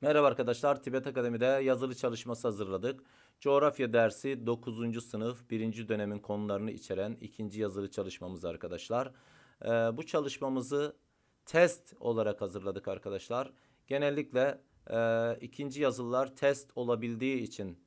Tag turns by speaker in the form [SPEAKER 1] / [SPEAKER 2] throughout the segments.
[SPEAKER 1] Merhaba arkadaşlar, Tibet Akademi'de yazılı çalışması hazırladık. Coğrafya dersi 9. sınıf 1. dönemin konularını içeren ikinci yazılı çalışmamız arkadaşlar. Ee, bu çalışmamızı test olarak hazırladık arkadaşlar. Genellikle e, ikinci yazılılar test olabildiği için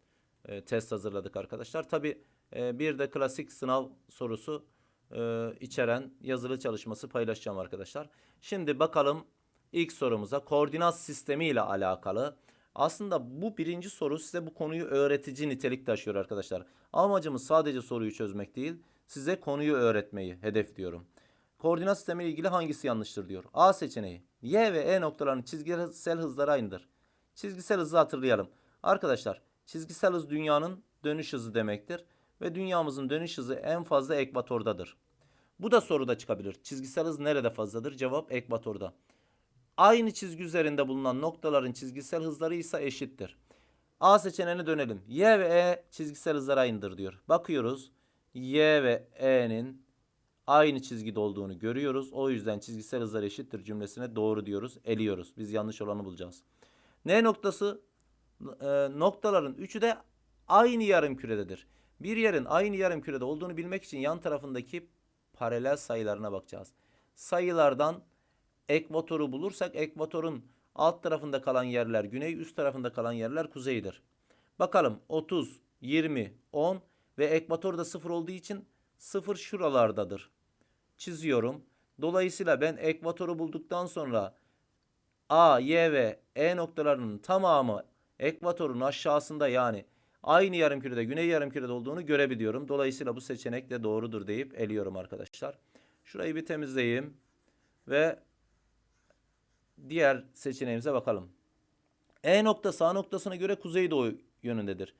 [SPEAKER 1] e, test hazırladık arkadaşlar. Tabi bir de klasik sınav sorusu e, içeren yazılı çalışması paylaşacağım arkadaşlar. Şimdi bakalım ilk sorumuza koordinat sistemi ile alakalı. Aslında bu birinci soru size bu konuyu öğretici nitelik taşıyor arkadaşlar. Amacımız sadece soruyu çözmek değil, size konuyu öğretmeyi hedefliyorum. Koordinat sistemi ile ilgili hangisi yanlıştır diyor. A seçeneği. Y ve E noktalarının çizgisel hızları aynıdır. Çizgisel hızı hatırlayalım. Arkadaşlar, çizgisel hız dünyanın dönüş hızı demektir ve dünyamızın dönüş hızı en fazla ekvatordadır. Bu da soruda çıkabilir. Çizgisel hız nerede fazladır? Cevap ekvatorda. Aynı çizgi üzerinde bulunan noktaların çizgisel hızları ise eşittir. A seçeneğine dönelim. Y ve E çizgisel hızlar aynıdır diyor. Bakıyoruz. Y ve E'nin aynı çizgide olduğunu görüyoruz. O yüzden çizgisel hızlar eşittir cümlesine doğru diyoruz. Eliyoruz. Biz yanlış olanı bulacağız. N noktası e, noktaların üçü de aynı yarım kürededir. Bir yerin aynı yarım kürede olduğunu bilmek için yan tarafındaki paralel sayılarına bakacağız. Sayılardan ekvatoru bulursak ekvatorun alt tarafında kalan yerler güney, üst tarafında kalan yerler kuzeydir. Bakalım 30, 20, 10 ve ekvatorda 0 olduğu için 0 şuralardadır. Çiziyorum. Dolayısıyla ben ekvatoru bulduktan sonra A, Y ve E noktalarının tamamı ekvatorun aşağısında yani aynı yarımkürede güney yarımkürede olduğunu görebiliyorum. Dolayısıyla bu seçenek de doğrudur deyip eliyorum arkadaşlar. Şurayı bir temizleyeyim ve diğer seçeneğimize bakalım. E noktası A noktasına göre kuzeydoğu yönündedir.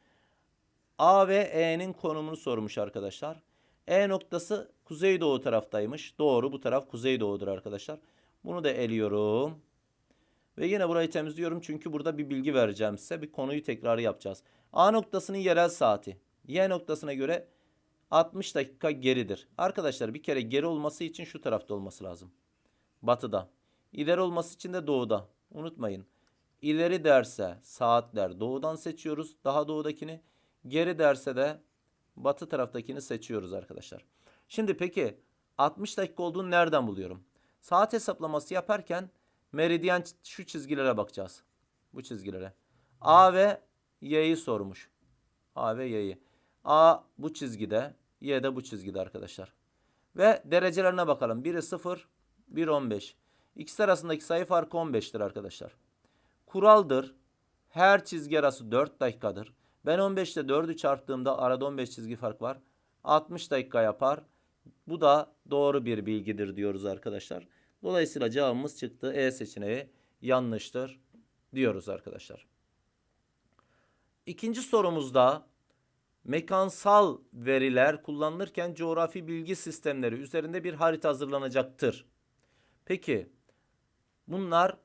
[SPEAKER 1] A ve E'nin konumunu sormuş arkadaşlar. E noktası kuzeydoğu taraftaymış. Doğru bu taraf kuzeydoğudur arkadaşlar. Bunu da eliyorum. Ve yine burayı temizliyorum çünkü burada bir bilgi vereceğim size. Bir konuyu tekrar yapacağız. A noktasının yerel saati. Y noktasına göre 60 dakika geridir. Arkadaşlar bir kere geri olması için şu tarafta olması lazım. Batıda. İleri olması için de doğuda. Unutmayın. İleri derse saatler doğudan seçiyoruz. Daha doğudakini. Geri derse de batı taraftakini seçiyoruz arkadaşlar. Şimdi peki 60 dakika olduğunu nereden buluyorum? Saat hesaplaması yaparken meridyen şu çizgilere bakacağız. Bu çizgilere. A ve Y'yi sormuş. A ve Y'yi. A bu çizgide, Y de bu çizgide arkadaşlar. Ve derecelerine bakalım. Biri 0, biri 15. İkisi arasındaki sayı farkı 15'tir arkadaşlar. Kuraldır. Her çizgi arası 4 dakikadır. Ben 15 ile 4'ü çarptığımda arada 15 çizgi fark var. 60 dakika yapar. Bu da doğru bir bilgidir diyoruz arkadaşlar. Dolayısıyla cevabımız çıktı. E seçeneği yanlıştır diyoruz arkadaşlar. İkinci sorumuzda mekansal veriler kullanılırken coğrafi bilgi sistemleri üzerinde bir harita hazırlanacaktır. Peki bunlar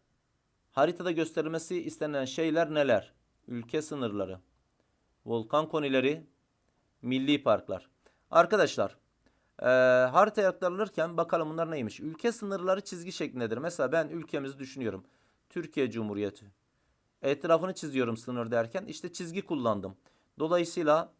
[SPEAKER 1] haritada gösterilmesi istenen şeyler neler? Ülke sınırları, volkan konileri, milli parklar. Arkadaşlar e, harita aktarılırken bakalım bunlar neymiş? Ülke sınırları çizgi şeklindedir. Mesela ben ülkemizi düşünüyorum. Türkiye Cumhuriyeti. Etrafını çiziyorum sınır derken işte çizgi kullandım. Dolayısıyla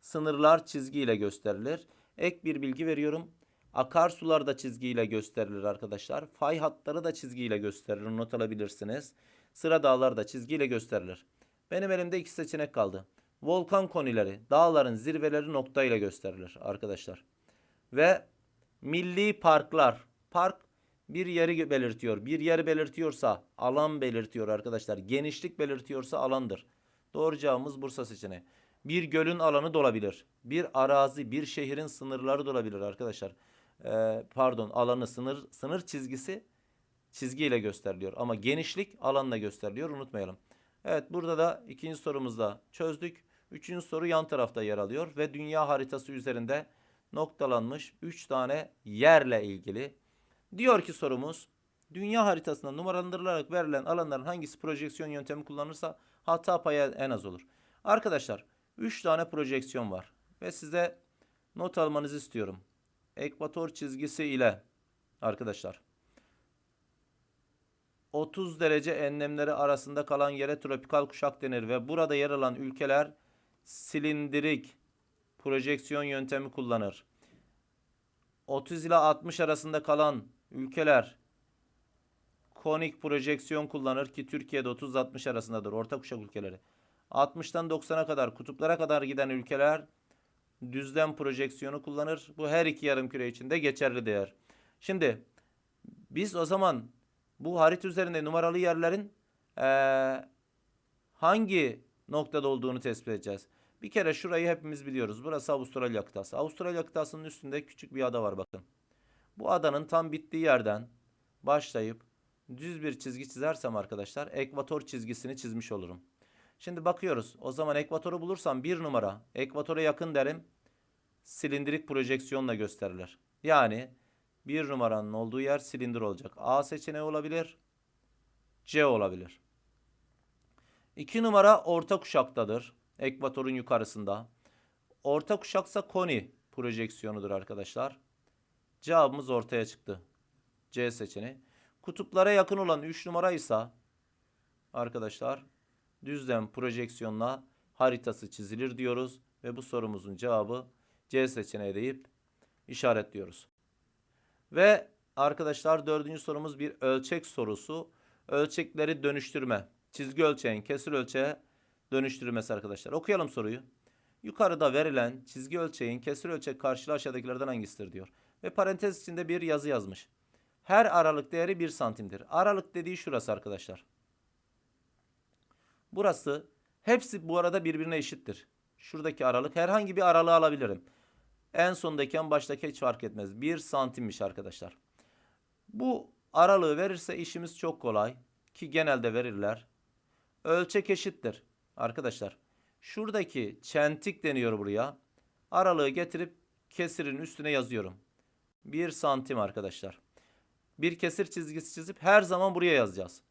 [SPEAKER 1] sınırlar çizgiyle gösterilir. Ek bir bilgi veriyorum. Akarsular da çizgiyle gösterilir arkadaşlar. Fay hatları da çizgiyle gösterilir. Not alabilirsiniz. Sıra dağlar da çizgiyle gösterilir. Benim elimde iki seçenek kaldı. Volkan konileri, dağların zirveleri noktayla gösterilir arkadaşlar. Ve milli parklar. Park bir yeri belirtiyor. Bir yeri belirtiyorsa alan belirtiyor arkadaşlar. Genişlik belirtiyorsa alandır. Doğru cevabımız Bursa seçeneği. Bir gölün alanı da olabilir. Bir arazi, bir şehrin sınırları da olabilir arkadaşlar. Ee, pardon alanı sınır sınır çizgisi çizgiyle gösteriliyor. Ama genişlik alanla gösteriliyor. Unutmayalım. Evet burada da ikinci sorumuzda çözdük. Üçüncü soru yan tarafta yer alıyor ve dünya haritası üzerinde noktalanmış 3 tane yerle ilgili. Diyor ki sorumuz dünya haritasında numaralandırılarak verilen alanların hangisi projeksiyon yöntemi kullanırsa hata payı en az olur. Arkadaşlar 3 tane projeksiyon var ve size not almanızı istiyorum. Ekvator çizgisi ile arkadaşlar 30 derece enlemleri arasında kalan yere tropikal kuşak denir ve burada yer alan ülkeler silindirik projeksiyon yöntemi kullanır. 30 ila 60 arasında kalan ülkeler konik projeksiyon kullanır ki Türkiye'de 30-60 arasındadır orta kuşak ülkeleri. 60'tan 90'a kadar kutuplara kadar giden ülkeler düzlem projeksiyonu kullanır. Bu her iki yarım küre için de geçerli değer. Şimdi biz o zaman bu harita üzerinde numaralı yerlerin eee, hangi noktada olduğunu tespit edeceğiz. Bir kere şurayı hepimiz biliyoruz. Burası Avustralya kıtası. Avustralya kıtasının üstünde küçük bir ada var bakın. Bu adanın tam bittiği yerden başlayıp düz bir çizgi çizersem arkadaşlar ekvator çizgisini çizmiş olurum. Şimdi bakıyoruz. O zaman ekvatoru bulursam bir numara. Ekvatora yakın derim. Silindirik projeksiyonla gösterilir. Yani bir numaranın olduğu yer silindir olacak. A seçeneği olabilir. C olabilir. 2 numara orta kuşaktadır. Ekvatorun yukarısında. Orta kuşaksa koni projeksiyonudur arkadaşlar. Cevabımız ortaya çıktı. C seçeneği. Kutuplara yakın olan 3 numara ise arkadaşlar düzlem projeksiyonla haritası çizilir diyoruz ve bu sorumuzun cevabı C seçeneği deyip işaretliyoruz. Ve arkadaşlar dördüncü sorumuz bir ölçek sorusu. Ölçekleri dönüştürme. Çizgi ölçeğin kesir ölçeğe dönüştürülmesi arkadaşlar. Okuyalım soruyu. Yukarıda verilen çizgi ölçeğin kesir ölçek karşılığı aşağıdakilerden hangisidir diyor. Ve parantez içinde bir yazı yazmış. Her aralık değeri 1 santimdir. Aralık dediği şurası arkadaşlar. Burası hepsi bu arada birbirine eşittir. Şuradaki aralık herhangi bir aralığı alabilirim. En sondaki en baştaki hiç fark etmez. 1 santimmiş arkadaşlar. Bu aralığı verirse işimiz çok kolay. Ki genelde verirler. Ölçek eşittir. Arkadaşlar şuradaki çentik deniyor buraya. Aralığı getirip kesirin üstüne yazıyorum. 1 santim arkadaşlar. Bir kesir çizgisi çizip her zaman buraya yazacağız.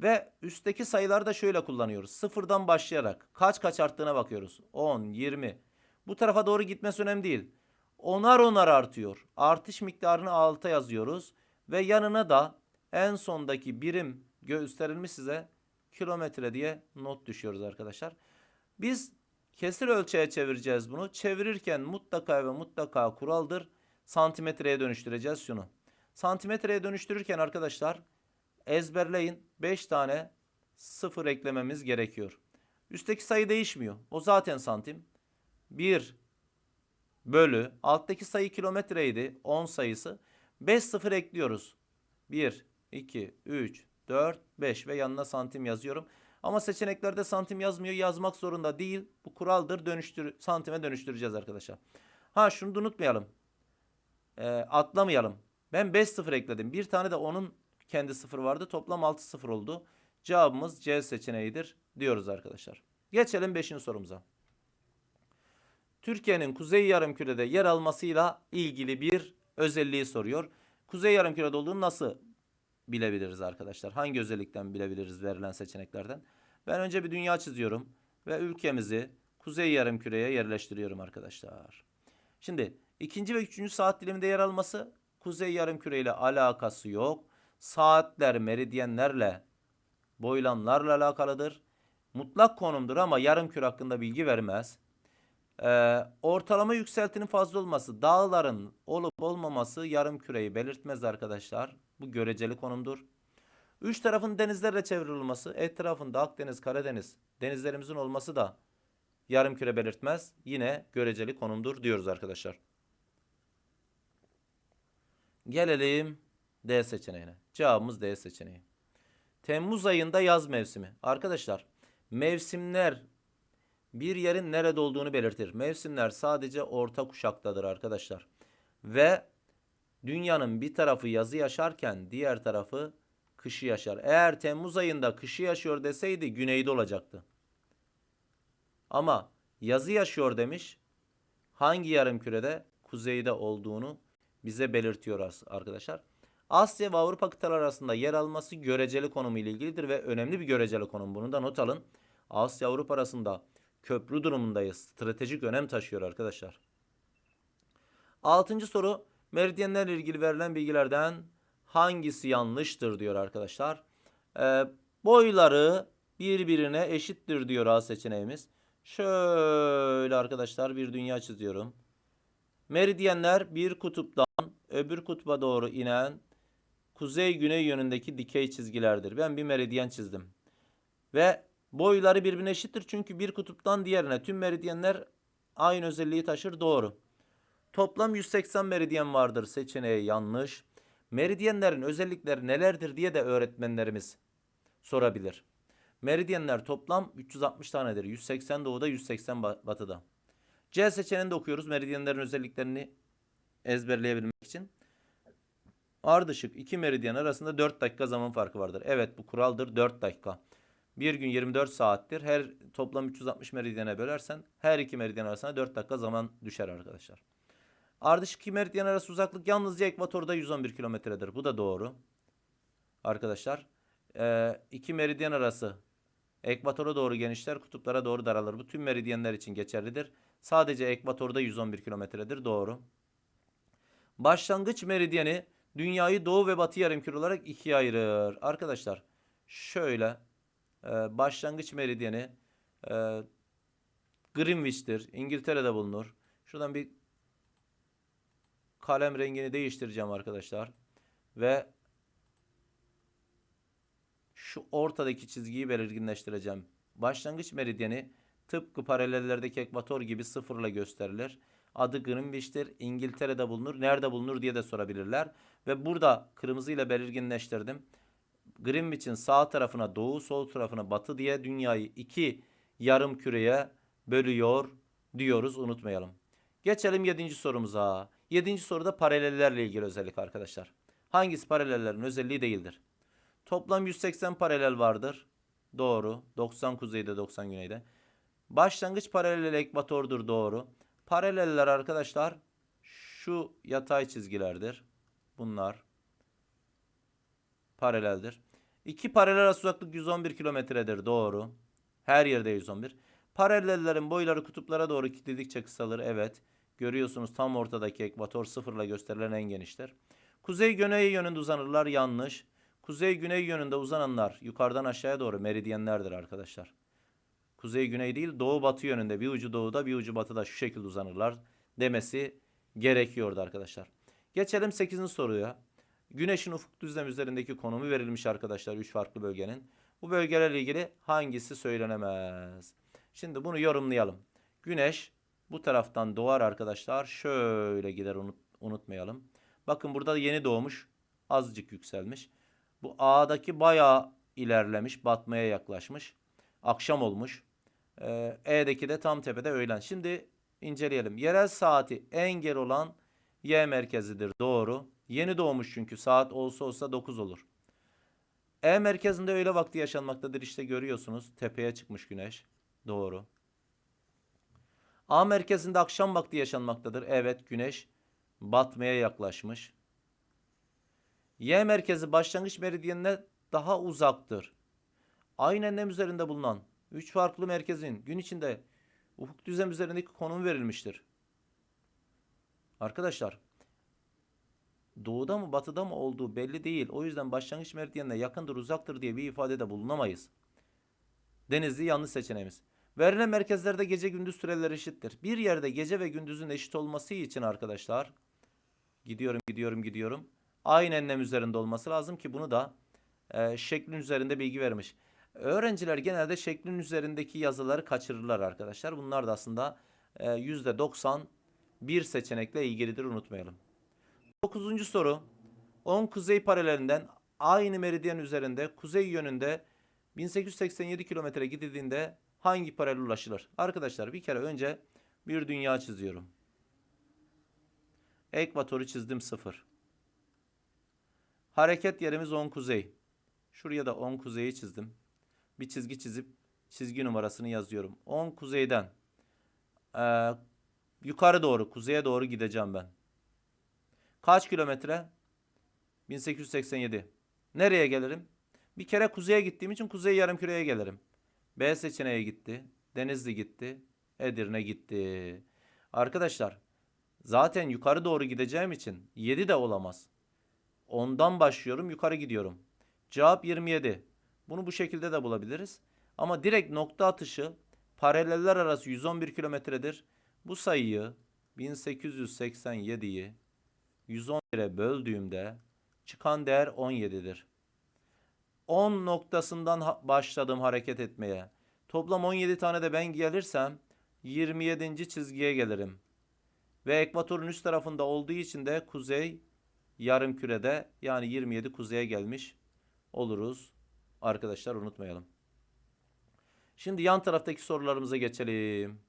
[SPEAKER 1] Ve üstteki sayıları da şöyle kullanıyoruz. Sıfırdan başlayarak kaç kaç arttığına bakıyoruz. 10, 20. Bu tarafa doğru gitmesi önemli değil. Onar onar artıyor. Artış miktarını alta yazıyoruz. Ve yanına da en sondaki birim gösterilmiş size kilometre diye not düşüyoruz arkadaşlar. Biz kesir ölçeğe çevireceğiz bunu. Çevirirken mutlaka ve mutlaka kuraldır. Santimetreye dönüştüreceğiz şunu. Santimetreye dönüştürürken arkadaşlar ezberleyin 5 tane sıfır eklememiz gerekiyor. Üstteki sayı değişmiyor. O zaten santim. 1 bölü alttaki sayı kilometreydi 10 sayısı. 5 sıfır ekliyoruz. 1, 2, 3, 4, 5 ve yanına santim yazıyorum. Ama seçeneklerde santim yazmıyor. Yazmak zorunda değil. Bu kuraldır. Dönüştür santime dönüştüreceğiz arkadaşlar. Ha şunu da unutmayalım. Ee, atlamayalım. Ben 5 sıfır ekledim. Bir tane de onun kendi sıfır vardı. Toplam 6 sıfır oldu. Cevabımız C seçeneğidir diyoruz arkadaşlar. Geçelim 5. sorumuza. Türkiye'nin kuzey yarımkürede yer almasıyla ilgili bir özelliği soruyor. Kuzey yarımkürede olduğunu nasıl bilebiliriz arkadaşlar? Hangi özellikten bilebiliriz verilen seçeneklerden? Ben önce bir dünya çiziyorum ve ülkemizi kuzey yarımküreye yerleştiriyorum arkadaşlar. Şimdi ikinci ve üçüncü saat diliminde yer alması kuzey yarımküre ile alakası yok. Saatler meridyenlerle boylamlarla alakalıdır. Mutlak konumdur ama yarımküre hakkında bilgi vermez. Ee, ortalama yükseltinin fazla olması, dağların olup olmaması yarım küreyi belirtmez arkadaşlar. Bu göreceli konumdur. Üç tarafın denizlerle çevrilmesi, etrafında Akdeniz, Karadeniz denizlerimizin olması da yarım küre belirtmez. Yine göreceli konumdur diyoruz arkadaşlar. Gelelim D seçeneğine. Cevabımız D seçeneği. Temmuz ayında yaz mevsimi. Arkadaşlar mevsimler bir yerin nerede olduğunu belirtir. Mevsimler sadece orta kuşaktadır arkadaşlar. Ve dünyanın bir tarafı yazı yaşarken diğer tarafı kışı yaşar. Eğer Temmuz ayında kışı yaşıyor deseydi güneyde olacaktı. Ama yazı yaşıyor demiş. Hangi yarım kürede? Kuzeyde olduğunu bize belirtiyor arkadaşlar. Asya ve Avrupa kıtaları arasında yer alması göreceli konumu ile ilgilidir ve önemli bir göreceli konum. Bunu da not alın. Asya Avrupa arasında köprü durumundayız. Stratejik önem taşıyor arkadaşlar. Altıncı soru meridyenlerle ilgili verilen bilgilerden hangisi yanlıştır diyor arkadaşlar. Ee, boyları birbirine eşittir diyor A seçeneğimiz. Şöyle arkadaşlar bir dünya çiziyorum. Meridyenler bir kutuptan öbür kutba doğru inen kuzey-güney yönündeki dikey çizgilerdir. Ben bir meridyen çizdim. Ve boyları birbirine eşittir çünkü bir kutuptan diğerine tüm meridyenler aynı özelliği taşır. Doğru. Toplam 180 meridyen vardır seçeneği yanlış. Meridyenlerin özellikleri nelerdir diye de öğretmenlerimiz sorabilir. Meridyenler toplam 360 tanedir. 180 doğuda 180 ba- batıda. C seçeneğini okuyoruz meridyenlerin özelliklerini ezberleyebilmek için. Ardışık iki meridyen arasında 4 dakika zaman farkı vardır. Evet bu kuraldır 4 dakika. Bir gün 24 saattir. Her toplam 360 meridyene bölersen her iki meridyen arasında 4 dakika zaman düşer arkadaşlar. Ardışık iki meridyen arası uzaklık yalnızca ekvatorda 111 kilometredir. Bu da doğru. Arkadaşlar ee, iki meridyen arası ekvatora doğru genişler, kutuplara doğru daralır. Bu tüm meridyenler için geçerlidir. Sadece ekvatorda 111 kilometredir. Doğru. Başlangıç meridyeni dünyayı doğu ve batı yarımküre olarak ikiye ayırır. Arkadaşlar şöyle e, başlangıç meridyeni e, Greenwich'tir. İngiltere'de bulunur. Şuradan bir kalem rengini değiştireceğim arkadaşlar. Ve şu ortadaki çizgiyi belirginleştireceğim. Başlangıç meridyeni tıpkı paralellerdeki ekvator gibi sıfırla gösterilir. Adı Greenwich'tir. İngiltere'de bulunur. Nerede bulunur diye de sorabilirler. Ve burada kırmızıyla belirginleştirdim. Greenwich'in sağ tarafına doğu, sol tarafına batı diye dünyayı iki yarım küreye bölüyor diyoruz. Unutmayalım. Geçelim yedinci sorumuza. Yedinci soruda paralellerle ilgili özellik arkadaşlar. Hangisi paralellerin özelliği değildir? Toplam 180 paralel vardır. Doğru. 90 kuzeyde 90 güneyde. Başlangıç paralel ekvatordur. Doğru. Paraleller arkadaşlar şu yatay çizgilerdir. Bunlar paraleldir. İki paralel arası uzaklık 111 kilometredir. Doğru. Her yerde 111. Paralellerin boyları kutuplara doğru kilitledikçe kısalır. Evet. Görüyorsunuz tam ortadaki ekvator sıfırla gösterilen en geniştir. Kuzey-güney yönünde uzanırlar. Yanlış. Kuzey-güney yönünde uzananlar yukarıdan aşağıya doğru meridyenlerdir arkadaşlar. Kuzey-güney değil doğu-batı yönünde bir ucu doğuda bir ucu batıda şu şekilde uzanırlar demesi gerekiyordu arkadaşlar. Geçelim 8. soruya. Güneşin ufuk düzlem üzerindeki konumu verilmiş arkadaşlar 3 farklı bölgenin. Bu bölgelerle ilgili hangisi söylenemez? Şimdi bunu yorumlayalım. Güneş bu taraftan doğar arkadaşlar. Şöyle gider unut, unutmayalım. Bakın burada yeni doğmuş. Azıcık yükselmiş. Bu A'daki bayağı ilerlemiş. Batmaya yaklaşmış. Akşam olmuş. Ee, E'deki de tam tepede öğlen. Şimdi inceleyelim. Yerel saati en geri olan Y merkezidir. Doğru. Yeni doğmuş çünkü saat olsa olsa 9 olur. E merkezinde öğle vakti yaşanmaktadır. İşte görüyorsunuz tepeye çıkmış güneş. Doğru. A merkezinde akşam vakti yaşanmaktadır. Evet güneş batmaya yaklaşmış. Y merkezi başlangıç meridyenine daha uzaktır. Aynı enlem üzerinde bulunan 3 farklı merkezin gün içinde ufuk düzlem üzerindeki konum verilmiştir. Arkadaşlar doğuda mı batıda mı olduğu belli değil. O yüzden başlangıç meridyenine yakındır uzaktır diye bir ifadede bulunamayız. Denizli yanlış seçeneğimiz. Verilen merkezlerde gece gündüz süreleri eşittir. Bir yerde gece ve gündüzün eşit olması için arkadaşlar gidiyorum gidiyorum gidiyorum. Aynı enlem üzerinde olması lazım ki bunu da e, şeklin üzerinde bilgi vermiş. Öğrenciler genelde şeklin üzerindeki yazıları kaçırırlar arkadaşlar. Bunlar da aslında e, %90 bir seçenekle ilgilidir unutmayalım. 9. soru 10 kuzey paralelinden aynı meridyen üzerinde kuzey yönünde 1887 kilometre gidildiğinde hangi paralel ulaşılır? Arkadaşlar bir kere önce bir dünya çiziyorum. Ekvatoru çizdim 0. Hareket yerimiz 10 kuzey. Şuraya da 10 kuzeyi çizdim. Bir çizgi çizip çizgi numarasını yazıyorum. 10 kuzeyden e, yukarı doğru kuzeye doğru gideceğim ben. Kaç kilometre? 1887. Nereye gelirim? Bir kere kuzeye gittiğim için kuzey yarımküreye gelirim. B seçeneği gitti. Denizli gitti. Edirne gitti. Arkadaşlar zaten yukarı doğru gideceğim için 7 de olamaz. 10'dan başlıyorum yukarı gidiyorum. Cevap 27. Bunu bu şekilde de bulabiliriz. Ama direkt nokta atışı paraleller arası 111 kilometredir. Bu sayıyı 1887'yi 111'e böldüğümde çıkan değer 17'dir. 10 noktasından ha- başladım hareket etmeye. Toplam 17 tane de ben gelirsem 27. çizgiye gelirim. Ve ekvatorun üst tarafında olduğu için de kuzey yarım kürede yani 27 kuzeye gelmiş oluruz. Arkadaşlar unutmayalım. Şimdi yan taraftaki sorularımıza geçelim.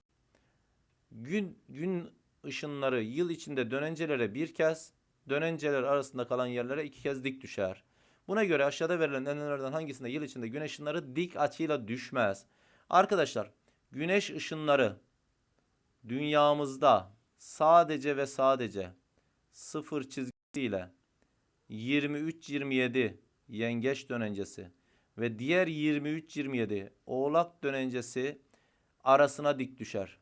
[SPEAKER 1] Gün gün ışınları yıl içinde dönencelere bir kez, dönenceler arasında kalan yerlere iki kez dik düşer. Buna göre aşağıda verilen nedenlerden hangisinde yıl içinde güneş ışınları dik açıyla düşmez? Arkadaşlar, güneş ışınları dünyamızda sadece ve sadece sıfır çizgisiyle 23-27 yengeç dönencesi ve diğer 23-27 oğlak dönencesi arasına dik düşer.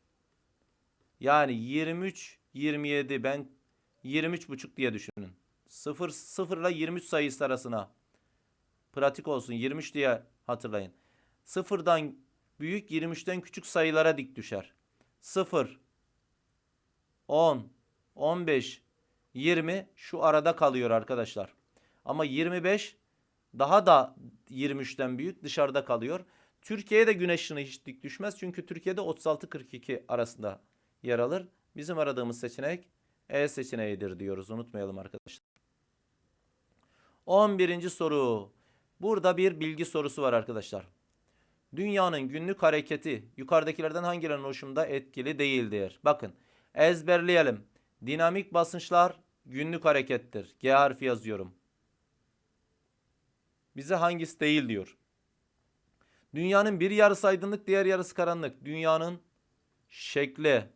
[SPEAKER 1] Yani 23-27 ben 23,5 diye düşünün. 0 0 ile 23 sayısı arasına pratik olsun 23 diye hatırlayın. Sıfırdan büyük 23'ten küçük sayılara dik düşer. 0 10 15 20 şu arada kalıyor arkadaşlar. Ama 25 daha da 23'ten büyük dışarıda kalıyor. Türkiye'de güneş hiç dik düşmez. Çünkü Türkiye'de 36-42 arasında yer alır. Bizim aradığımız seçenek E seçeneğidir diyoruz. Unutmayalım arkadaşlar. 11. soru. Burada bir bilgi sorusu var arkadaşlar. Dünyanın günlük hareketi yukarıdakilerden hangilerinin oluşumunda etkili değildir? Bakın ezberleyelim. Dinamik basınçlar günlük harekettir. G harfi yazıyorum. Bize hangisi değil diyor. Dünyanın bir yarısı aydınlık, diğer yarısı karanlık. Dünyanın şekli,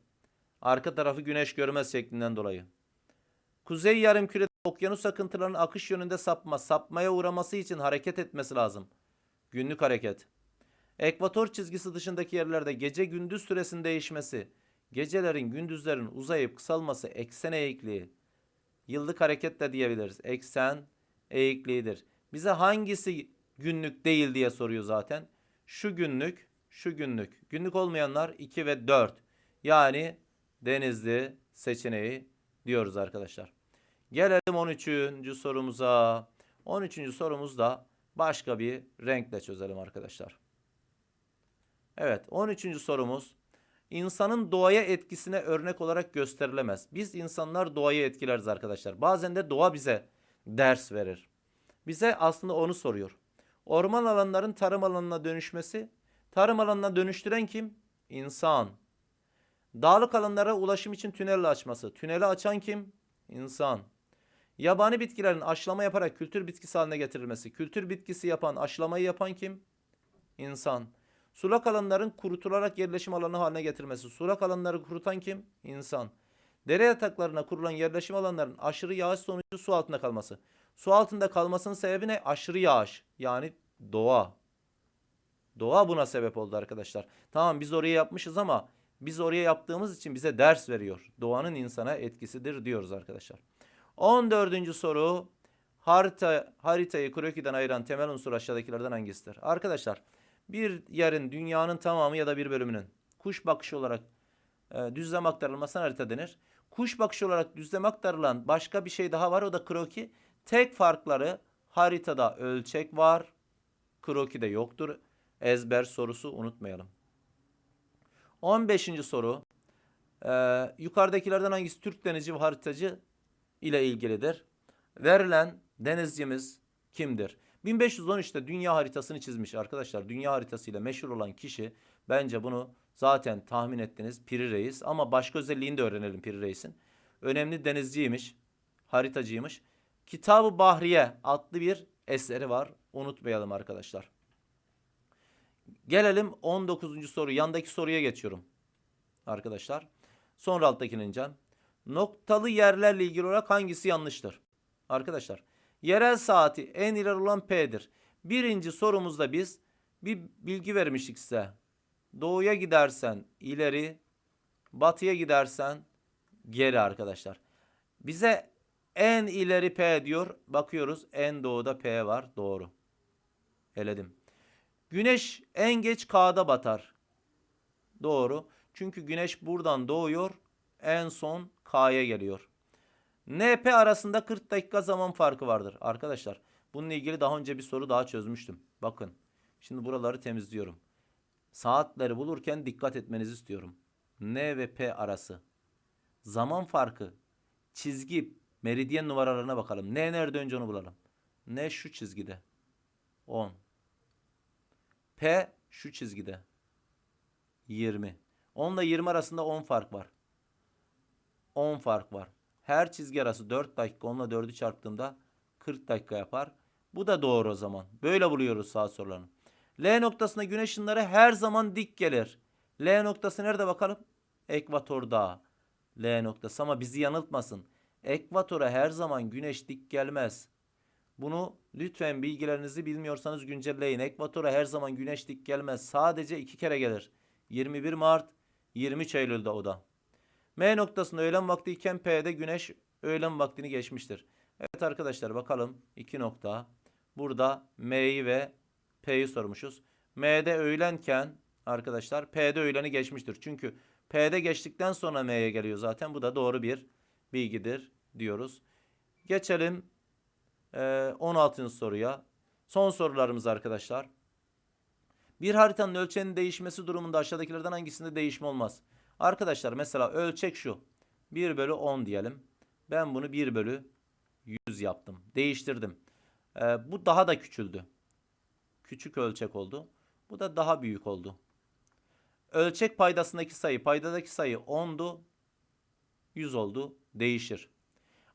[SPEAKER 1] arka tarafı güneş görmez şeklinden dolayı. Kuzey yarımkürede okyanus akıntılarının akış yönünde sapma, sapmaya uğraması için hareket etmesi lazım. Günlük hareket. Ekvator çizgisi dışındaki yerlerde gece gündüz süresinin değişmesi, gecelerin gündüzlerin uzayıp kısalması eksen eğikliği. Yıllık hareket de diyebiliriz. Eksen eğikliğidir. Bize hangisi günlük değil diye soruyor zaten. Şu günlük, şu günlük. Günlük olmayanlar 2 ve 4. Yani denizli seçeneği diyoruz arkadaşlar. Gelelim 13. sorumuza. 13. sorumuzda başka bir renkle çözelim arkadaşlar. Evet 13. sorumuz insanın doğaya etkisine örnek olarak gösterilemez. Biz insanlar doğayı etkileriz arkadaşlar. Bazen de doğa bize ders verir. Bize aslında onu soruyor. Orman alanların tarım alanına dönüşmesi, tarım alanına dönüştüren kim? İnsan. Dağlık alanlara ulaşım için tünel açması, tüneli açan kim? İnsan. Yabani bitkilerin aşılama yaparak kültür bitkisi haline getirilmesi, kültür bitkisi yapan, aşılamayı yapan kim? İnsan. Sulak alanların kurutularak yerleşim alanı haline getirmesi. Sulak alanları kurutan kim? İnsan. Dere yataklarına kurulan yerleşim alanların aşırı yağış sonucu su altında kalması. Su altında kalmasının sebebi ne? Aşırı yağış. Yani doğa. Doğa buna sebep oldu arkadaşlar. Tamam biz oraya yapmışız ama biz oraya yaptığımız için bize ders veriyor. Doğanın insana etkisidir diyoruz arkadaşlar. 14. soru. Harita, haritayı krokiden ayıran temel unsur aşağıdakilerden hangisidir? Arkadaşlar bir yerin dünyanın tamamı ya da bir bölümünün kuş bakışı olarak e, düzlem aktarılmasına harita denir. Kuş bakışı olarak düzlem aktarılan başka bir şey daha var o da kroki. Tek farkları haritada ölçek var. Kroki'de yoktur. Ezber sorusu unutmayalım. 15. soru. E, yukarıdakilerden hangisi Türk denizci ve haritacı ile ilgilidir? Verilen denizcimiz kimdir? 1513'te dünya haritasını çizmiş arkadaşlar. Dünya haritasıyla meşhur olan kişi bence bunu zaten tahmin ettiniz Piri Reis ama başka özelliğini de öğrenelim Piri Reis'in. Önemli denizciymiş, haritacıymış. Kitab-ı Bahriye adlı bir eseri var. Unutmayalım arkadaşlar. Gelelim 19. soru. Yandaki soruya geçiyorum. Arkadaşlar. Sonra alttakini ineceğim. Noktalı yerlerle ilgili olarak hangisi yanlıştır? Arkadaşlar. Yerel saati en ileri olan P'dir. Birinci sorumuzda biz bir bilgi vermiştik size. Doğuya gidersen ileri, batıya gidersen geri arkadaşlar. Bize En ileri P diyor. Bakıyoruz en doğuda P var. Doğru. Eledim. Güneş en geç K'da batar. Doğru. Çünkü güneş buradan doğuyor. En son K'ya geliyor. NP arasında 40 dakika zaman farkı vardır. Arkadaşlar bununla ilgili daha önce bir soru daha çözmüştüm. Bakın. Şimdi buraları temizliyorum. Saatleri bulurken dikkat etmenizi istiyorum. N ve P arası. Zaman farkı. Çizgi, meridyen numaralarına bakalım. N nerede önce onu bulalım. N şu çizgide. 10. P şu çizgide. 20. 10 ile 20 arasında 10 fark var. 10 fark var. Her çizgi arası 4 dakika 10 ile 4'ü çarptığımda 40 dakika yapar. Bu da doğru o zaman. Böyle buluyoruz sağ sorularını. L noktasına güneş ışınları her zaman dik gelir. L noktası nerede bakalım? Ekvatorda. L noktası ama bizi yanıltmasın. Ekvatora her zaman güneş dik gelmez. Bunu lütfen bilgilerinizi bilmiyorsanız güncelleyin. Ekvatora her zaman güneş dik gelmez. Sadece iki kere gelir. 21 Mart, 23 Eylül'de o da. M noktasında öğlen vakti iken P'de güneş öğlen vaktini geçmiştir. Evet arkadaşlar bakalım. 2 nokta. Burada M'yi ve P'yi sormuşuz. M'de öğlenken arkadaşlar P'de öğleni geçmiştir. Çünkü P'de geçtikten sonra M'ye geliyor zaten. Bu da doğru bir bilgidir diyoruz. Geçelim 16. soruya. Son sorularımız arkadaşlar. Bir haritanın ölçeğinin değişmesi durumunda aşağıdakilerden hangisinde değişme olmaz? Arkadaşlar mesela ölçek şu. 1 bölü 10 diyelim. Ben bunu 1 bölü 100 yaptım. Değiştirdim. Ee, bu daha da küçüldü. Küçük ölçek oldu. Bu da daha büyük oldu. Ölçek paydasındaki sayı, paydadaki sayı 10'du. 100 oldu. Değişir.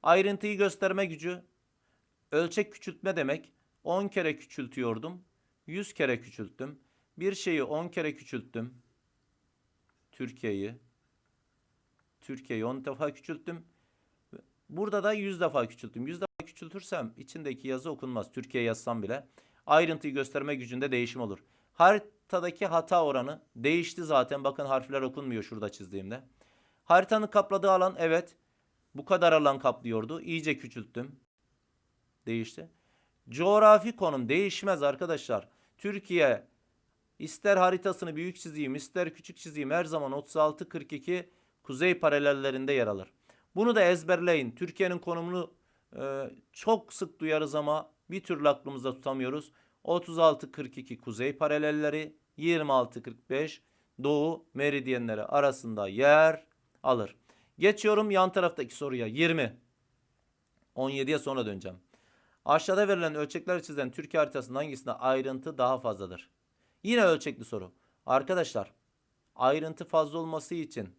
[SPEAKER 1] Ayrıntıyı gösterme gücü ölçek küçültme demek. 10 kere küçültüyordum. 100 kere küçülttüm. Bir şeyi 10 kere küçülttüm. Türkiye'yi. Türkiye'yi 10 defa küçülttüm. Burada da 100 defa küçülttüm. 100 defa küçültürsem içindeki yazı okunmaz. Türkiye yazsam bile. Ayrıntıyı gösterme gücünde değişim olur. Haritadaki hata oranı değişti zaten. Bakın harfler okunmuyor şurada çizdiğimde. Haritanın kapladığı alan evet. Bu kadar alan kaplıyordu. İyice küçülttüm. Değişti. Coğrafi konum değişmez arkadaşlar. Türkiye ister haritasını büyük çizeyim ister küçük çizeyim her zaman 36-42 kuzey paralellerinde yer alır. Bunu da ezberleyin. Türkiye'nin konumunu e, çok sık duyarız ama bir türlü aklımızda tutamıyoruz. 36-42 kuzey paralelleri 26-45 doğu meridyenleri arasında yer alır. Geçiyorum yan taraftaki soruya 20. 17'ye sonra döneceğim. Aşağıda verilen ölçekler çizilen Türkiye haritasının hangisinde ayrıntı daha fazladır? Yine ölçekli soru. Arkadaşlar ayrıntı fazla olması için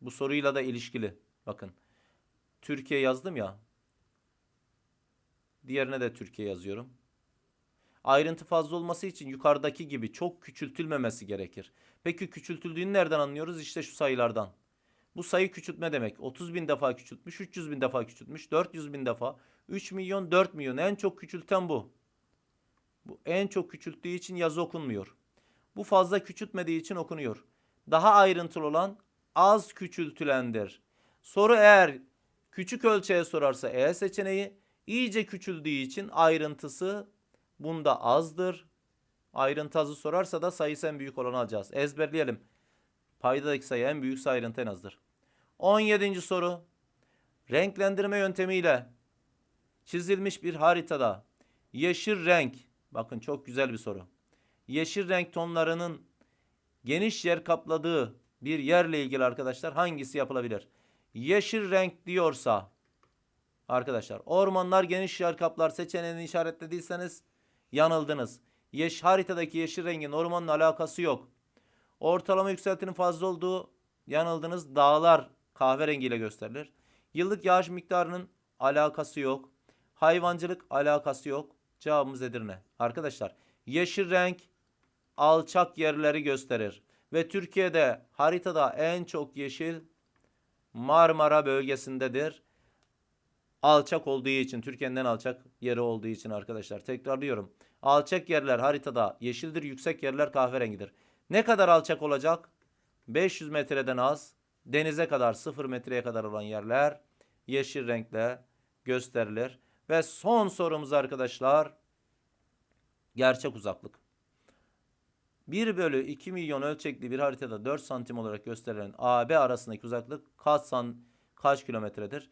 [SPEAKER 1] bu soruyla da ilişkili. Bakın Türkiye yazdım ya. Diğerine de Türkiye yazıyorum. Ayrıntı fazla olması için yukarıdaki gibi çok küçültülmemesi gerekir. Peki küçültüldüğünü nereden anlıyoruz? İşte şu sayılardan. Bu sayı küçültme demek. 30 bin defa küçültmüş, 300 bin defa küçültmüş, 400 bin defa, 3 milyon, 4 milyon. En çok küçülten bu. Bu en çok küçülttüğü için yazı okunmuyor. Bu fazla küçültmediği için okunuyor. Daha ayrıntılı olan az küçültülendir. Soru eğer küçük ölçeğe sorarsa E seçeneği, iyice küçüldüğü için ayrıntısı bunda azdır. Ayrıntı azı sorarsa da sayısı en büyük olanı alacağız. Ezberleyelim. Paydadaki sayı en büyükse ayrıntı en azdır. 17. soru. Renklendirme yöntemiyle çizilmiş bir haritada yeşil renk, bakın çok güzel bir soru. Yeşil renk tonlarının geniş yer kapladığı bir yerle ilgili arkadaşlar hangisi yapılabilir? Yeşil renk diyorsa arkadaşlar ormanlar geniş yer kaplar seçeneğini işaretlediyseniz yanıldınız. Yeş haritadaki yeşil rengin ormanla alakası yok. Ortalama yükseltinin fazla olduğu yanıldınız. Dağlar kahverengiyle gösterilir. Yıllık yağış miktarının alakası yok. Hayvancılık alakası yok. Cevabımız Edirne. Arkadaşlar yeşil renk alçak yerleri gösterir. Ve Türkiye'de haritada en çok yeşil Marmara bölgesindedir. Alçak olduğu için, Türkiye'nin en alçak yeri olduğu için arkadaşlar. Tekrarlıyorum. Alçak yerler haritada yeşildir, yüksek yerler kahverengidir. Ne kadar alçak olacak? 500 metreden az, denize kadar 0 metreye kadar olan yerler yeşil renkle gösterilir. Ve son sorumuz arkadaşlar gerçek uzaklık. 1 bölü 2 milyon ölçekli bir haritada 4 santim olarak gösterilen AB arasındaki uzaklık kaç, san, kaç kilometredir?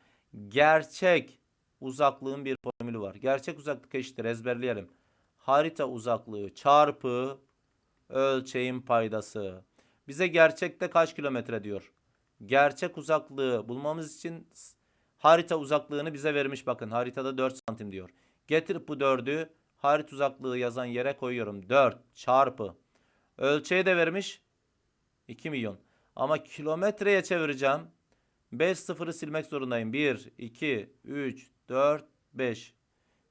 [SPEAKER 1] Gerçek uzaklığın bir formülü var. Gerçek uzaklık eşittir ezberleyelim. Harita uzaklığı çarpı ölçeğin paydası. Bize gerçekte kaç kilometre diyor. Gerçek uzaklığı bulmamız için harita uzaklığını bize vermiş bakın. Haritada 4 santim diyor. Getirip bu 4'ü harita uzaklığı yazan yere koyuyorum. 4 çarpı. Ölçeği de vermiş 2 milyon. Ama kilometreye çevireceğim. 5 sıfırı silmek zorundayım. 1, 2, 3, 4, 5.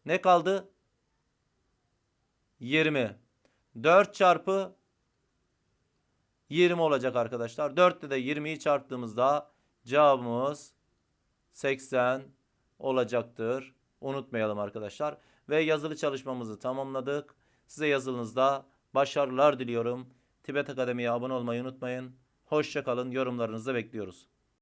[SPEAKER 1] Ne kaldı? 20. 4 çarpı 20 olacak arkadaşlar. 4 ile de 20'yi çarptığımızda cevabımız 80 olacaktır. Unutmayalım arkadaşlar. Ve yazılı çalışmamızı tamamladık. Size yazılınızda başarılar diliyorum. Tibet Akademi'ye abone olmayı unutmayın. Hoşçakalın. Yorumlarınızı bekliyoruz.